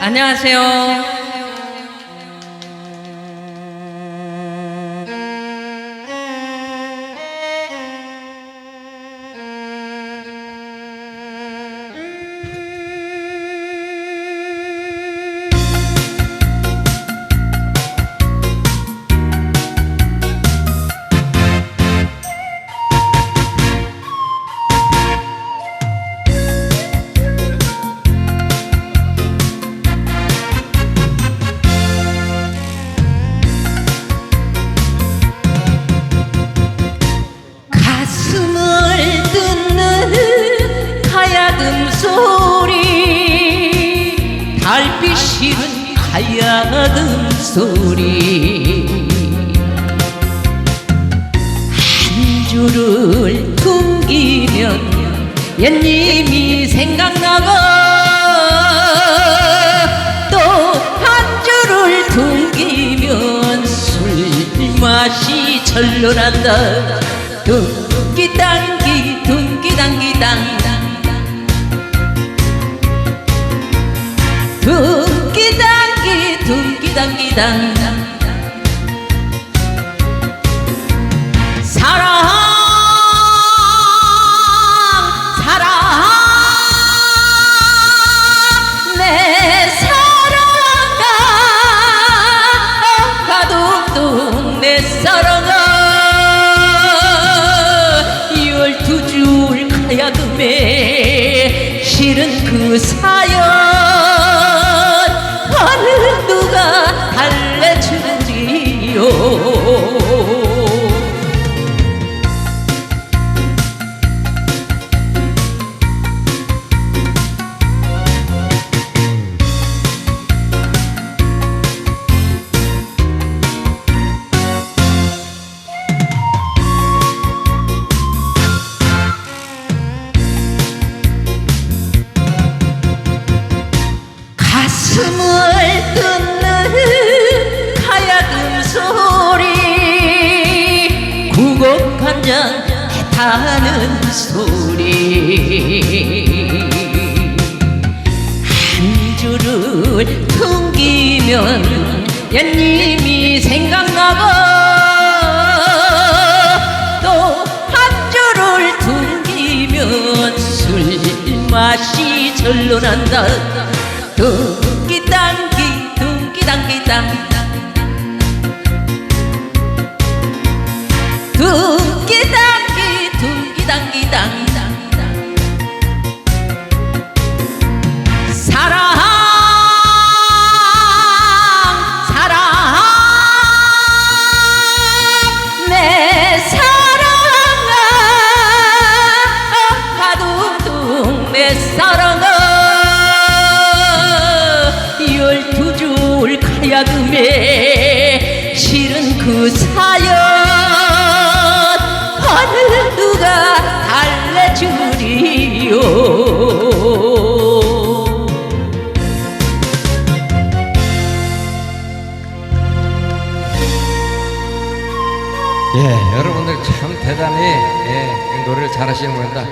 안녕하세요. 가슴을 옛님이 생각나고 또 한 줄을 숨기면 술 맛이 절로 난다. 둥기 당기 둥기 당기 당. 둥기 당기 둥기 당기 당 줄 가야금에 실은 그 사연 가슴을 뜯는 하얀 소리. 구곡한장 타는 소리. 한 줄을 퉁기면 옛님이 생각나고 또한 줄을 퉁기면 술 맛이 절로 난다. 둥기 당 사연 어느 누가 달래주리요 예, 여러분들 참 대단히 예, 이 노래를 잘하시는 분이다.